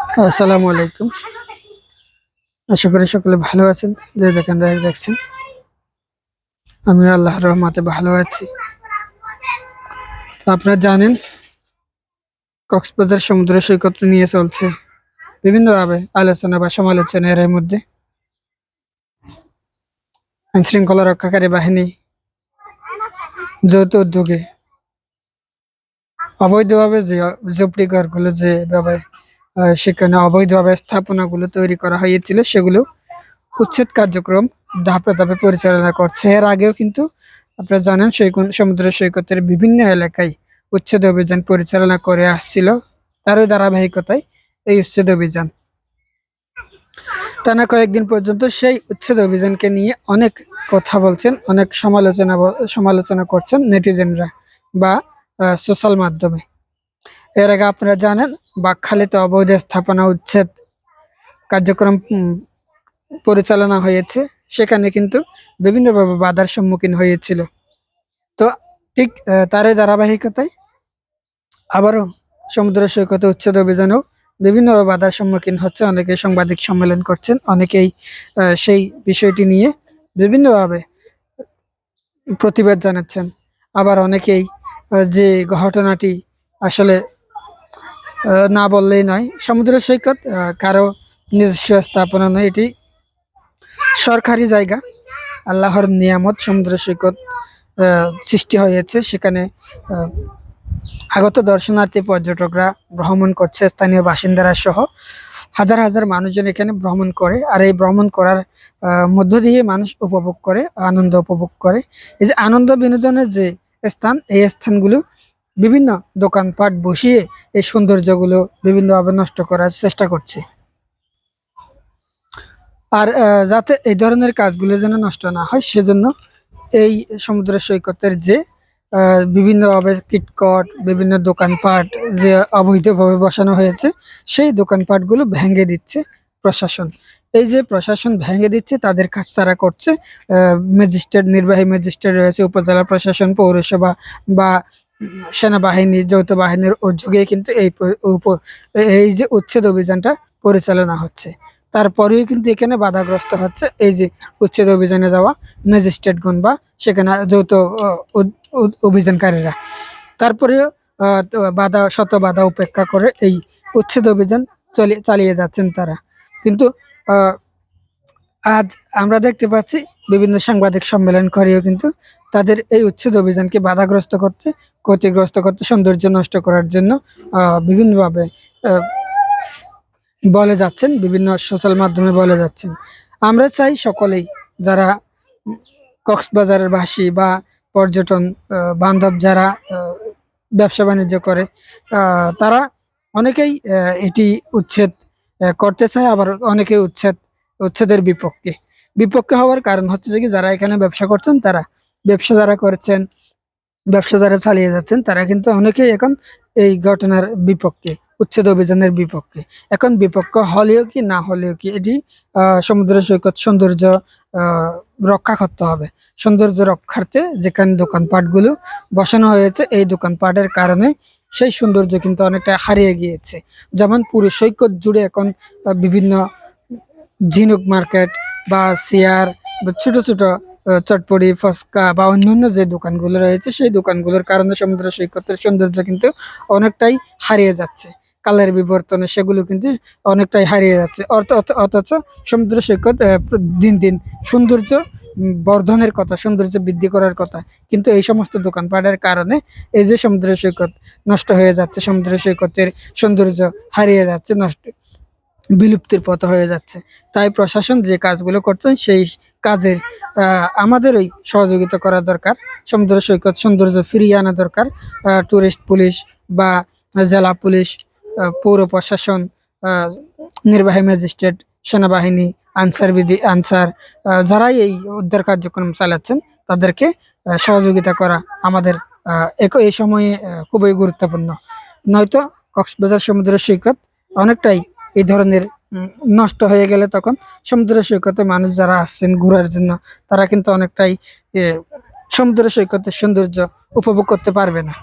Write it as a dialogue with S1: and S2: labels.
S1: আসসালামু আলাইকুম। আশা করি সকলে ভালো আছেন, যে যেখান দেখছেন। আমি আল্লাহর রহমতে ভালো আছি। তো আপনারা জানেন, কক্সবাজার সমুদ্র সৈকত নিয়ে চলছে বিভিন্নভাবে আলোচনা বা সমালোচনা এর মধ্যে। আইন শৃঙ্খলা রক্ষাকারী বাহিনী যৌথ উদ্যোগে অবৈধভাবে যে ঝুপড়ি ঘরগুলো যেভাবে সেখানে অবৈধভাবে স্থাপনাগুলো তৈরি করা হয়েছিল, সেগুলো উচ্ছেদ কার্যক্রম ধাপে ধাপে পরিচালনা করছে। এর আগেও কিন্তু আপনারা জানেন সৈকত সমুদ্র সৈকতের বিভিন্ন এলাকায় উচ্ছেদ অভিযান পরিচালনা করে আসছিল। তারই ধারাবাহিকতায় এই উচ্ছেদ অভিযান। টানা কয়েকদিন পর্যন্ত সেই উচ্ছেদ অভিযানকে নিয়ে অনেক কথা বলছেন, অনেক সমালোচনা সমালোচনা করছেন নেটিজেনরা বা সোশ্যাল মাধ্যমে। এর আগে আপনারা জানেন, বাকখালীতে অবৈধ স্থাপনা উচ্ছেদ কার্যক্রম পরিচালনা হয়েছে। সেখানে কিন্তু বিভিন্নভাবে বাধার সম্মুখীন হয়েছিল। তো ঠিক তারই ধারাবাহিকতায় আবারও সমুদ্র সৈকতে উচ্ছেদ অভিযানেও বিভিন্ন বাধার সম্মুখীন হচ্ছে। অনেকে সাংবাদিক সম্মেলন করছেন, অনেকেই সেই বিষয়টি নিয়ে বিভিন্নভাবে প্রতিবাদ জানাচ্ছেন। আবার অনেকেই যে ঘটনাটি আসলে না বললেই নয়। সমুদ্র সৈকত কারও নিজস্ব স্থাপনা নয় এটি। সরকারি জায়গা। আল্লাহর নিয়ামত সমুদ্র সৈকত সৃষ্টি হয়েছে। সেখানে আগত দর্শনার্থী, পর্যটকরা ভ্রমণ করছে। স্থানীয় বাসিন্দারা সহ হাজার হাজার মানুষজন এখানে ভ্রমণ করে আর এই ভ্রমণ করার মধ্য দিয়ে মানুষ উপভোগ করে, আনন্দ উপভোগ করে। এই যে আনন্দ বিনোদনের যে স্থান, এই স্থানগুলো বিভিন্ন দোকানপাট বসিয়ে এই সৌন্দর্যগুলো বিভিন্নভাবে নষ্ট করার চেষ্টা করছে। আর যাতে এই ধরনের কাজগুলো যেন নষ্ট না হয়, সেজন্য এই সমুদ্র সৈকতের যে বিভিন্নভাবে কিটকট, বিভিন্ন দোকানপাট যে অবৈধভাবে বসানো হয়েছে, সেই দোকানপাটগুলো ভেঙে দিচ্ছে প্রশাসন। এই যে প্রশাসন ভেঙে দিচ্ছে, তাদের কাজ তারা করছে ম্যাজিস্ট্রেট, নির্বাহী ম্যাজিস্ট্রেট রয়েছে, উপজেলা প্রশাসন, পৌরসভা বা উম, সেনাবাহিনী যৌথ বাহিনীর উদ্যোগে কিন্তু এই এই যে উচ্ছেদ অভিযানটা পরিচালনা হচ্ছে। তারপরেও কিন্তু এখানে বাধাগ্রস্ত হচ্ছে এই যে উচ্ছেদ অভিযানে যাওয়া ম্যাজিস্ট্রেটগণ বা সেখানে যৌথ অভিযানকারীরা। তারপরেও বাধা শত বাধা উপেক্ষা করে এই উচ্ছেদ অভিযান চলে চালিয়ে যাচ্ছেন তারা। কিন্তু আজ আমরা দেখতে পাচ্ছি বিভিন্ন সাংবাদিক সম্মেলন করেও কিন্তু তাদের এই উচ্ছেদ অভিযানকে বাধাগ্রস্ত করতে, ক্ষতিগ্রস্ত করতে, সৌন্দর্য নষ্ট করার জন্য বিভিন্নভাবে বলে যাচ্ছেন, বিভিন্ন সোশ্যাল মাধ্যমে বলে যাচ্ছেন। আমরা চাই সকলেই যারা কক্সবাজারের বাসী বা পর্যটন বান্ধব যারা ব্যবসা বাণিজ্য করে তারা অনেকেই এটি উচ্ছেদ করতে চায়, আবার অনেকে উচ্ছেদ উচ্ছেদের বিপক্ষে। বিপক্ষে হওয়ার কারণ হচ্ছে যে কি, যারা এখানে ব্যবসা করছেন, তারা ব্যবসা যারা করছেন, ব্যবসা যারা চালিয়ে যাচ্ছেন, তারা কিন্তু অনেকেই এখন এই ঘটনার বিপক্ষে, উচ্ছেদ অভিযানের বিপক্ষে। এখন বিপক্ষ হলেও কি, না হলেও কি, এটি সমুদ্র সৈকত সৌন্দর্য রক্ষা করতে হবে। সৌন্দর্য রক্ষার্থে যেখানে দোকানপাটগুলো বসানো হয়েছে, এই দোকানপাটের কারণে সেই সৌন্দর্য কিন্তু অনেকটা হারিয়ে গিয়েছে। যেমন পুরো সৈকত জুড়ে এখন বিভিন্ন ঝিনুক মার্কেট বা চেয়ার বা ছোট ছোট আহ, চটপটি ফসকা বা অন্যান্য যে দোকানগুলো রয়েছে সেই দোকানগুলোর কারণে সমুদ্র সৈকতের সৌন্দর্য কিন্তু অনেকটাই হারিয়ে যাচ্ছে। কালের বিবর্তনে সেগুলো কিন্তু অনেকটাই হারিয়ে যাচ্ছে। অথচ সমুদ্র সৈকত দিন দিন সৌন্দর্য বর্ধনের কথা সৌন্দর্য বৃদ্ধি করার কথা। কিন্তু এই সমস্ত দোকানপাটের কারণে এই যে সমুদ্র সৈকত নষ্ট হয়ে যাচ্ছে সমুদ্র সৈকতের সৌন্দর্য হারিয়ে যাচ্ছে নষ্ট বিলুপ্তির পথ হয়ে যাচ্ছে। তাই প্রশাসন যে কাজগুলো করছেন, সেই কাজের আমাদেরই সহযোগিতা করা দরকার। সমুদ্র সৈকত, সৌন্দর্য ফিরিয়ে আনা দরকার। টুরিস্ট পুলিশ বা জেলা পুলিশ পৌর প্রশাসন নির্বাহী ম্যাজিস্ট্রেট সেনাবাহিনী, আনসার বিধি, আনসার যারাই এই উদ্ধার কার্যক্রম চালাচ্ছেন, তাদেরকে সহযোগিতা করা আমাদের এই সময়ে খুবই গুরুত্বপূর্ণ। নয়তো কক্সবাজার সমুদ্র সৈকত অনেকটাই এই ধরনের নষ্ট হয়ে গেলে তখন সমুদ্র সৈকতে মানুষ যারা আসছেন ঘোরার জন্য, তারা কিন্তু অনেকটাই সমুদ্র সৈকতের সৌন্দর্য উপভোগ করতে পারবে না।